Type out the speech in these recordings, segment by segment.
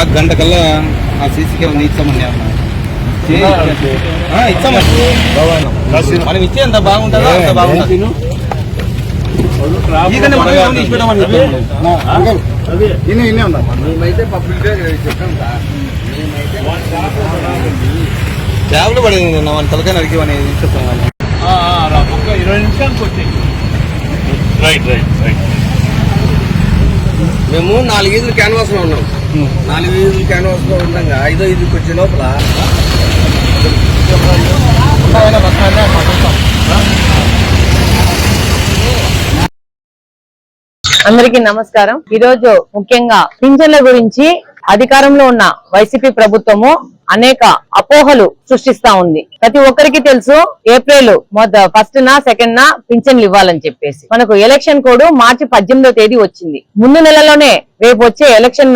మాకు గంట కల్లా ఆ సీసీ కెమెరా ఇచ్చామని ఇచ్చామండి. మనం ఇచ్చేంత బాగుంటుందా? అంత బాగుంటుంది. ఈగనే మనం ఏమన్నా ఇచ్చి పెట్టమని చెప్పి. ఇన్ని ఇన్ని ట్యాబ్లు పడింది నిన్న మన తలకాయ నరికివని ఇచ్చేస్తాం కానీ ఇరవై నిమిషాలకు వచ్చి రైట్ రైట్ రైట్ మేము నాలుగు ఈదులు క్యాన్వాస్లో ఉన్నాం. నాలుగు ఈదులు క్యాన్వాస్లో ఉండగా ఐదో ఈదుకి వచ్చే లోపల అందరికీ నమస్కారం. ఈరోజు ముఖ్యంగా పింఛన్ల గురించి అధికారంలో ఉన్న వైసీపీ ప్రభుత్వము అనేక అపోహలు సృష్టిస్తా ఉంది. ప్రతి ఒక్కరికి తెలుసు ఏప్రిల్ ఫస్ట్ నా సెకండ్ నా పింఛన్లు ఇవ్వాలని చెప్పేసి. మనకు ఎలక్షన్ కోడ్ మార్చి పద్దెనిమిదో తేదీ వచ్చింది. ముందు నెలలోనే రేపు వచ్చే ఎలక్షన్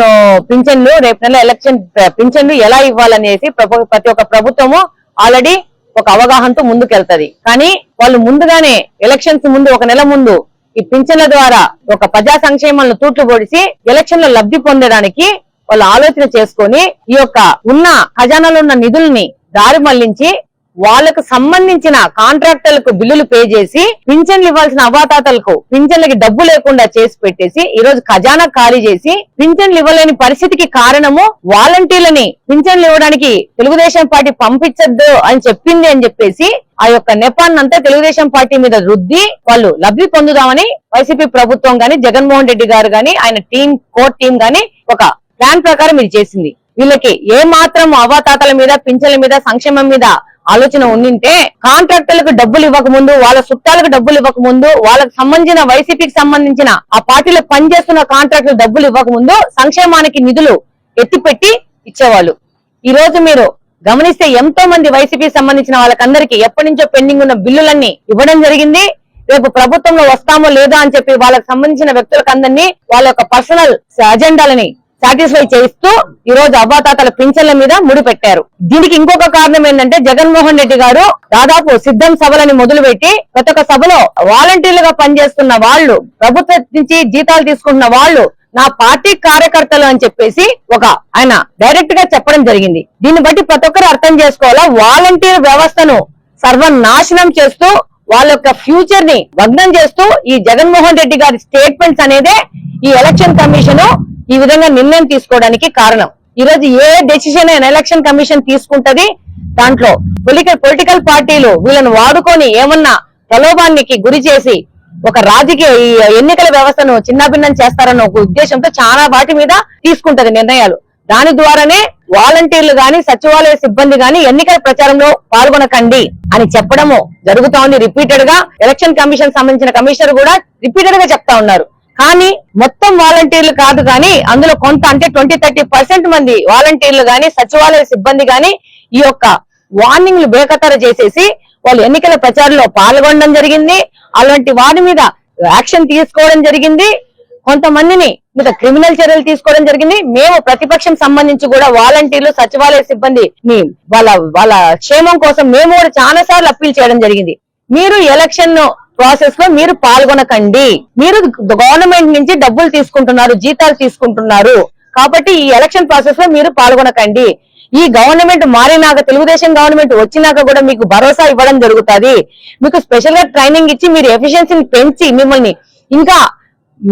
పింఛన్లు రేపు నెల ఎలక్షన్ పింఛన్లు ఎలా ఇవ్వాలనేసి ప్రతి ఒక్క ప్రభుత్వము ఆల్రెడీ ఒక అవగాహనతో ముందుకెళ్తది. కానీ వాళ్ళు ముందుగానే ఎలక్షన్స్ ముందు ఒక నెల ముందు ఈ పింఛన్ల ద్వారా ఒక ప్రజా సంక్షేమాలను తూట్లు పొడిసి ఎలక్షన్లో లబ్ధి పొందడానికి వాళ్ళు ఆలోచన చేసుకొని ఈ యొక్క ఉన్న ఖజానాలో ఉన్న నిధుల్ని దారి మళ్ళించి వాళ్ళకు సంబంధించిన కాంట్రాక్టర్లకు బిల్లులు పే చేసి పింఛన్లు ఇవ్వాల్సిన అవాతాతలకు పింఛన్లకి డబ్బు లేకుండా చేసి పెట్టేసి ఈ రోజు ఖజానా ఖాళీ చేసి పింఛన్లు ఇవ్వలేని పరిస్థితికి కారణము వాలంటీర్లని పింఛన్లు ఇవ్వడానికి తెలుగుదేశం పార్టీ పంపించద్దు అని చెప్పింది అని చెప్పేసి ఆ యొక్క నెపాన్నంతా తెలుగుదేశం పార్టీ మీద రుద్ది వాళ్ళు లబ్ధి పొందుదామని వైసీపీ ప్రభుత్వం గాని జగన్మోహన్ రెడ్డి గారు గాని ఆయన టీం కోర్ టీం గాని ఒక ప్లాన్ ప్రకారం ఇది చేసింది. వీళ్ళకి ఏ మాత్రం అవాతాతల మీద పింఛన్ల మీద సంక్షేమం మీద ఆలోచన ఉండింటే కాంట్రాక్టర్లకు డబ్బులు ఇవ్వక ముందు వాళ్ళ చుట్టాలకు డబ్బులు ఇవ్వక ముందు వాళ్ళకి సంబంధించిన వైసీపీకి సంబంధించిన ఆ పార్టీలో పనిచేస్తున్న కాంట్రాక్టులు డబ్బులు ఇవ్వక ముందు సంక్షేమానికి నిధులు ఎత్తిపెట్టి ఇచ్చేవాళ్ళు. ఈ రోజు మీరు గమనిస్తే ఎంతో మంది వైసీపీ సంబంధించిన వాళ్ళకందరికీ ఎప్పటి నుంచో పెండింగ్ ఉన్న బిల్లులన్నీ ఇవ్వడం జరిగింది. రేపు ప్రభుత్వంలో వస్తామో లేదో అని చెప్పి వాళ్ళకి సంబంధించిన వ్యక్తులకు అందరినీ వాళ్ళ యొక్క పర్సనల్ అజెండాలని సాటిస్ఫై చేయిస్తూ ఈ రోజు అవ్వాతాతల పింఛన్ల మీద ముడి పెట్టారు. దీనికి ఇంకొక కారణం ఏంటంటే జగన్మోహన్ రెడ్డి గారు దాదాపు సిద్ధం సభలని మొదలుపెట్టి ప్రతి ఒక్క సభలో వాలంటీర్లుగా పనిచేస్తున్న వాళ్ళు ప్రభుత్వం నుంచి జీతాలు తీసుకుంటున్న వాళ్ళు నా పార్టీ కార్యకర్తలు అని చెప్పేసి ఒక ఆయన డైరెక్ట్గా చెప్పడం జరిగింది. దీన్ని బట్టి ప్రతి ఒక్కరు అర్థం చేసుకోవాలా? వాలంటీర్ వ్యవస్థను సర్వనాశనం చేస్తూ వాళ్ళ యొక్క ఫ్యూచర్ని భగ్నం చేస్తూ ఈ జగన్మోహన్ రెడ్డి గారి స్టేట్మెంట్స్ అనేదే ఈ ఎలక్షన్ కమిషన్ ఈ విధంగా నిర్ణయం తీసుకోవడానికి కారణం. ఈ రోజు ఏ డెసిషన్ అయినా ఎలక్షన్ కమిషన్ తీసుకుంటది దాంట్లో పొలిటికల్ పొలిటికల్ పార్టీలు వీళ్ళని వాడుకొని ఏమన్నా ప్రలోభానికి గురి చేసి ఒక రాజకీయ ఈ ఎన్నికల వ్యవస్థను చిన్నాభిన్నం చేస్తారన్న ఒక ఉద్దేశంతో చాలా వాటి మీద తీసుకుంటది నిర్ణయాలు. దాని ద్వారానే వాలంటీర్లు గాని సచివాలయ సిబ్బంది గాని ఎన్నికల ప్రచారంలో పాల్గొనకండి అని చెప్పడము జరుగుతా ఉంది రిపీటెడ్గా. ఎలక్షన్ కమిషన్ సంబంధించిన కమిషనర్ కూడా రిపీటెడ్గా చెప్తా ఉన్నారు. కానీ మొత్తం వాలంటీర్లు కాదు కానీ అందులో కొంత అంటే ట్వంటీ థర్టీ పర్సెంట్ మంది వాలంటీర్లు గాని సచివాలయ సిబ్బంది గాని ఈ యొక్క వార్నింగ్లు బేఖతర చేసేసి వాళ్ళు ఎన్నికల ప్రచారంలో పాల్గొనడం జరిగింది. అలాంటి వారి మీద యాక్షన్ తీసుకోవడం జరిగింది. కొంతమందిని మీద క్రిమినల్ చర్యలు తీసుకోవడం జరిగింది. మేము ప్రతిపక్షం సంబంధించి కూడా వాలంటీర్లు సచివాలయ సిబ్బంది మీ వాళ్ళ వాళ్ళ క్షేమం కోసం మేము కూడా చాలా సార్లు అప్పీల్ చేయడం జరిగింది. మీరు ఎలక్షన్ ప్రాసెస్లో మీరు పాల్గొనకండి. మీరు గవర్నమెంట్ నుంచి డబ్బులు తీసుకుంటున్నారు జీతాలు తీసుకుంటున్నారు. కాబట్టి ఈ ఎలక్షన్ ప్రాసెస్లో మీరు పాల్గొనకండి. ఈ గవర్నమెంట్ మారినాక తెలుగుదేశం గవర్నమెంట్ వచ్చినాక కూడా మీకు భరోసా ఇవ్వడం జరుగుతుంది. మీకు స్పెషల్గా ట్రైనింగ్ ఇచ్చి మీరు ఎఫిషియన్సీని పెంచి మిమ్మల్ని ఇంకా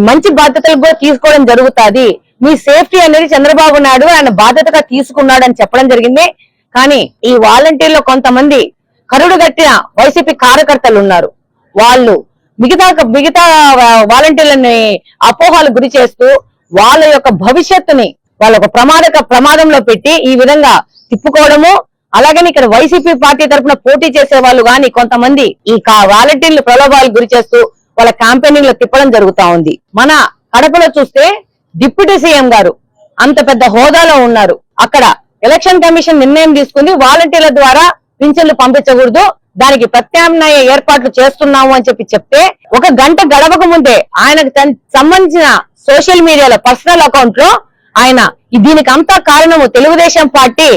మంచి బాధ్యతలు కూడా తీసుకోవడం జరుగుతుంది. మీ సేఫ్టీ అనేది చంద్రబాబు నాయుడు ఆయన బాధ్యతగా తీసుకున్నాడు అని చెప్పడం జరిగింది. కానీ ఈ వాలంటీర్లో కొంతమంది కరుడు గట్టిన వైసీపీ కార్యకర్తలు ఉన్నారు. వాళ్ళు మిగతా మిగతా వాలంటీర్లని అపోహాలు గురి చేస్తూ వాళ్ళ యొక్క భవిష్యత్తుని వాళ్ళ ఒక ప్రమాదక ప్రమాదంలో పెట్టి ఈ విధంగా తిప్పుకోవడము అలాగని ఇక్కడ వైసీపీ పార్టీ తరఫున పోటీ చేసే వాళ్ళు గాని కొంతమంది ఈ వాలంటీర్లు ప్రలోభాలు గురి చేస్తూ వాళ్ళ క్యాంపెయినింగ్లో తిప్పడం జరుగుతా ఉంది. మన కడపలో చూస్తే డిప్యూటీ సీఎం గారు అంత పెద్ద హోదాలో ఉన్నారు. అక్కడ ఎలక్షన్ కమిషన్ నిర్ణయం తీసుకుంది. వాలంటీర్ల ద్వారా పింఛన్లు పంపించకూడదు. దానికి ప్రత్యామ్నాయ ఏర్పాట్లు చేస్తున్నాము అని చెప్పి చెప్తే ఒక గంట గడవక ముందే ఆయనకు సంబంధించిన సోషల్ మీడియాలో పర్సనల్ అకౌంట్లో ఆయన దీనికి అంతా కారణము తెలుగుదేశం పార్టీ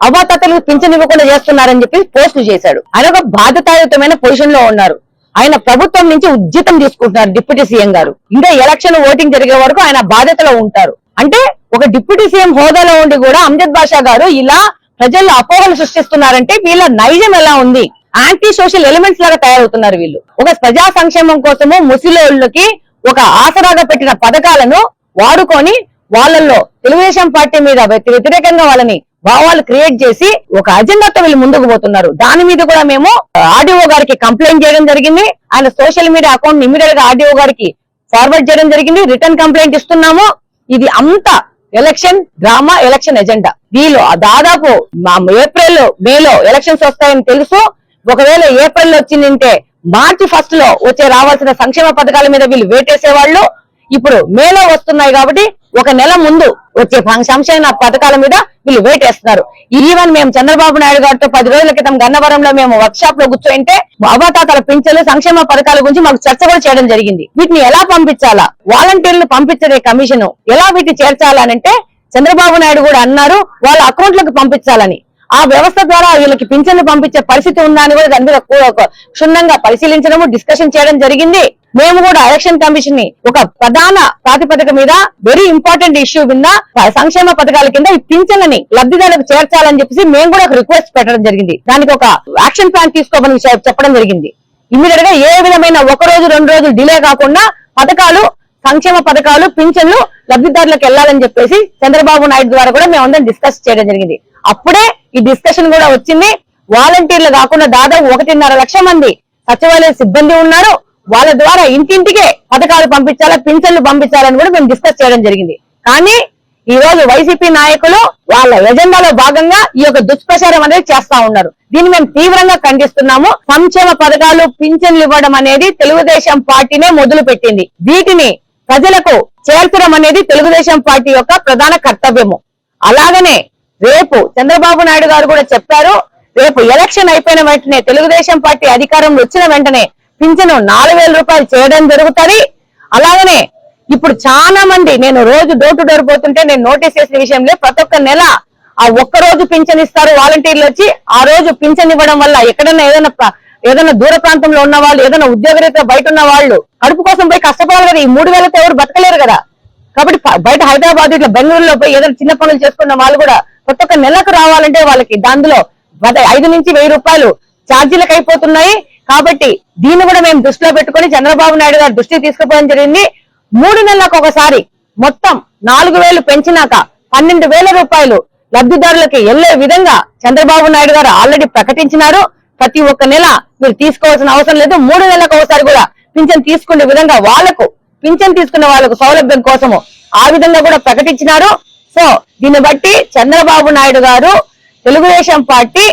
అవాతాతలకు పింఛన్ ఇవ్వకుండా చేస్తున్నారని చెప్పి పోస్టులు చేశాడు. ఆయన ఒక బాధ్యతాయుతమైన పొజిషన్లో ఉన్నారు. ఆయన ప్రభుత్వం నుంచి ఉద్యతం తీసుకుంటున్నారు డిప్యూటీ సీఎం గారు. ఇంకా ఎలక్షన్ ఓటింగ్ జరిగే వరకు ఆయన బాధ్యతలో ఉంటారు. అంటే ఒక డిప్యూటీ సీఎం హోదాలో ఉండి కూడా అమ్జద్ బాషా గారు ఇలా ప్రజల్లో అపోహలు సృష్టిస్తున్నారంటే వీళ్ళ నైజం ఎలా ఉంది? యాంటీ సోషల్ ఎలిమెంట్స్ లాగా తయారవుతున్నారు వీళ్ళు. ఒక ప్రజా సంక్షేమం కోసము ముసిలోళ్ళకి ఒక ఆసరాగా పెట్టిన పథకాలను వాడుకొని వాళ్ళల్లో తెలుగుదేశం పార్టీ మీద వ్యతిరేకంగా వాళ్ళని భావాలు క్రియేట్ చేసి ఒక అజెండాతో వీళ్ళు ముందుకు పోతున్నారు. దాని మీద కూడా మేము ఆర్డీఓ గారికి కంప్లైంట్ చేయడం జరిగింది. ఆయన సోషల్ మీడియా అకౌంట్ ఇమీడియట్గా ఆర్డీఓ గారికి ఫార్వర్డ్ చేయడం జరిగింది. రిటర్న్ కంప్లైంట్ ఇస్తున్నాము. ఇది అంతా ఎలక్షన్ డ్రామా ఎలక్షన్ ఎజెండా. వీళ్ళు దాదాపు ఏప్రిల్ మేలో ఎలక్షన్స్ వస్తాయని తెలుసు. ఒకవేళ ఏప్రిల్ వచ్చిందంటే మార్చి ఫస్ట్లో వచ్చే రావాల్సిన సంక్షేమ పథకాల మీద వీళ్ళు వేటేసేవాళ్ళు. ఇప్పుడు మేలో వస్తున్నాయి కాబట్టి ఒక నెల ముందు వచ్చే సంక్షేమ పథకాల మీద వీళ్ళు వేటేస్తున్నారు ఈవెన్ మేము చంద్రబాబు నాయుడు గారితో పది రోజుల క్రితం గన్నవరంలో మేము వర్క్ షాప్లో కూర్చోయింటే బాబాతాతల పింఛన్లు సంక్షేమ పథకాల గురించి మాకు చర్చ కూడా చేయడం జరిగింది. వీటిని ఎలా పంపించాలా? వాలంటీర్లు పంపించే కమిషన్. ఎలా వీటిని చేర్చాలనంటే చంద్రబాబు నాయుడు కూడా అన్నారు వాళ్ళ అకౌంట్లకు పంపించాలని. ఆ వ్యవస్థ ద్వారా వీళ్ళకి పింఛన్లు పంపించే పరిస్థితి ఉందా అని కూడా దాని మీద ఒక క్షుణ్ణంగా పరిశీలించడము డిస్కషన్ చేయడం జరిగింది. మేము కూడా ఎలక్షన్ కమిషన్ని ఒక ప్రధాన ప్రాతిపదిక మీద వెరీ ఇంపార్టెంట్ ఇష్యూ కింద సంక్షేమ పథకాల కింద ఈ పింఛన్లని లబ్ధిదారులకు చేర్చాలని చెప్పేసి మేము కూడా ఒక రిక్వెస్ట్ పెట్టడం జరిగింది. దానికి ఒక యాక్షన్ ప్లాన్ తీసుకోమని చెప్పడం జరిగింది. ఇమీడియట్గా ఏ విధమైన ఒక రోజు రెండు రోజులు డిలే కాకుండా పథకాలు సంక్షేమ పథకాలు పింఛన్లు లబ్ధిదారులకు వెళ్ళాలని చెప్పేసి చంద్రబాబు నాయుడు ద్వారా కూడా మేము అందరం డిస్కస్ చేయడం జరిగింది. అప్పుడే ఈ డిస్కషన్ కూడా వచ్చింది. వాలంటీర్లు కాకుండా దాదాపు ఒకటిన్నర లక్ష మంది సచివాలయ సిబ్బంది ఉన్నారు. వాళ్ళ ద్వారా ఇంటింటికే పథకాలు పంపించాలా పింఛన్లు పంపించాలని కూడా మేము డిస్కస్ చేయడం జరిగింది. కానీ ఈ రోజు వైసీపీ నాయకులు వాళ్ళ ఎజెండాలో భాగంగా ఈ యొక్క దుష్ప్రచారం అనేది చేస్తా ఉన్నారు. దీన్ని మేము తీవ్రంగా ఖండిస్తున్నాము. సంక్షేమ పథకాలు పింఛన్లు ఇవ్వడం అనేది తెలుగుదేశం పార్టీనే మొదలు పెట్టింది వీటిని ప్రజలకు చేర్చడం అనేది తెలుగుదేశం పార్టీ యొక్క ప్రధాన కర్తవ్యము. అలాగనే రేపు చంద్రబాబు నాయుడు గారు కూడా చెప్పారు రేపు ఎలక్షన్ అయిపోయిన వెంటనే తెలుగుదేశం పార్టీ అధికారంలో వచ్చిన వెంటనే పింఛను నాలుగు వేల రూపాయలు చేయడం జరుగుతుంది. అలాగనే ఇప్పుడు చాలా మంది నేను రోజు డోర్ టు డోర్ పోతుంటే నేను నోటీస్ చేసిన విషయంలో ప్రతి ఒక్క నెల ఆ ఒక్క రోజు పింఛన్ ఇస్తారు వాలంటీర్లు వచ్చి ఆ రోజు పింఛన్ ఇవ్వడం వల్ల ఎక్కడైనా ఏదైనా ఏదైనా దూర ప్రాంతంలో ఉన్న వాళ్ళు ఏదైనా ఉద్యోగరీత్యా బయట ఉన్న వాళ్ళు కడుపు కోసం పోయి కష్టపడాలి కదా. ఈ మూడు వేలతో ఎవరు బతకలేరు కదా. కాబట్టి బయట హైదరాబాద్ ఇట్లా బెంగళూరులో పోయి ఏదైనా చిన్న పనులు చేసుకున్న వాళ్ళు కూడా ప్రతి ఒక్క నెలకు రావాలంటే వాళ్ళకి దానిలో పద- ఐదు నుంచి వెయ్యి రూపాయలు ఛార్జీలకు అయిపోతున్నాయి. కాబట్టి దీన్ని కూడా మేము దృష్టిలో పెట్టుకొని చంద్రబాబు నాయుడు గారు దృష్టికి తీసుకుపోవడం జరిగింది. మూడు నెలలకు ఒకసారి మొత్తం నాలుగు వేలు పెంచినాక పన్నెండు వేల రూపాయలు లబ్ధిదారులకి వెళ్ళే విధంగా చంద్రబాబు నాయుడు గారు ఆల్రెడీ ప్రకటించినారు. ప్రతి ఒక్క నెల మీరు తీసుకోవాల్సిన అవసరం లేదు. మూడు నెలలకు ఒకసారి కూడా పింఛన్ తీసుకునే విధంగా వాళ్ళకు పింఛన్ తీసుకున్న వాళ్ళకు సౌలభ్యం కోసము ఆ విధంగా కూడా ప్రకటించినారు. సో దీన్ని బట్టి చంద్రబాబు నాయుడు గారు తెలుగుదేశం పార్టీ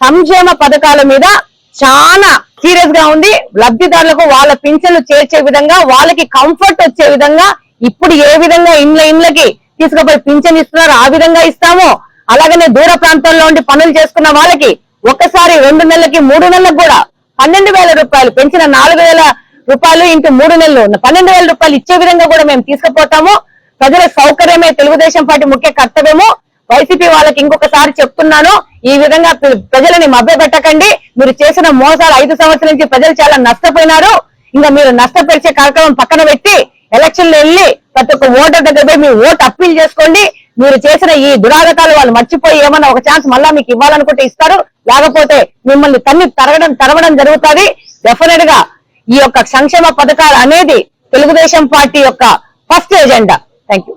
సంక్షేమ పథకాల మీద చాలా సీరియస్గా ఉంది. లబ్ధిదారులకు వాళ్ళ పింఛన్లు చేర్చే విధంగా వాళ్ళకి కంఫర్ట్ వచ్చే విధంగా ఇప్పుడు ఏ విధంగా ఇండ్ల ఇండ్లకి తీసుకుపోయి పింఛన్ ఇస్తున్నారు ఆ విధంగా ఇస్తాము. అలాగనే దూర ప్రాంతంలో ఉండి పనులు చేసుకున్న వాళ్ళకి ఒకసారి రెండు నెలలకి మూడు నెలలకు కూడా పన్నెండు వేల రూపాయలు పెంచిన నాలుగు వేల రూపాయలు ఇంటూ మూడు నెలలు పన్నెండు వేల రూపాయలు ఇచ్చే విధంగా కూడా మేము తీసుకుపోతాము. ప్రజల సౌకర్యమే తెలుగుదేశం పార్టీ ముఖ్య కర్తవ్యము. వైసీపీ వాళ్ళకి ఇంకొకసారి చెప్తున్నాను ఈ విధంగా ప్రజలని ప్రజలని మభ్యపెట్టకండి. మీరు చేసిన మోసాలు ఐదు సంవత్సరాల నుంచి ప్రజలు చాలా నష్టపోయినారు. ఇంకా మీరు నష్టపరిచే కార్యక్రమం పక్కన పెట్టి ఎలక్షన్లు వెళ్ళి ప్రతి ఒక్క ఓటర్ దగ్గర పోయి మీ ఓటు అప్పీల్ చేసుకోండి. మీరు చేసిన ఈ దురాగతాలు వాళ్ళు మర్చిపోయి ఏమన్నా ఒక ఛాన్స్ మళ్ళా మీకు ఇవ్వాలనుకుంటే ఇస్తారు. లేకపోతే మిమ్మల్ని తన్ని తరగడం తరవడం జరుగుతుంది. డెఫినెట్గా ఈ యొక్క సంక్షేమ పథకాలు అనేది తెలుగుదేశం పార్టీ యొక్క ఫస్ట్ ఎజెండా. Thank you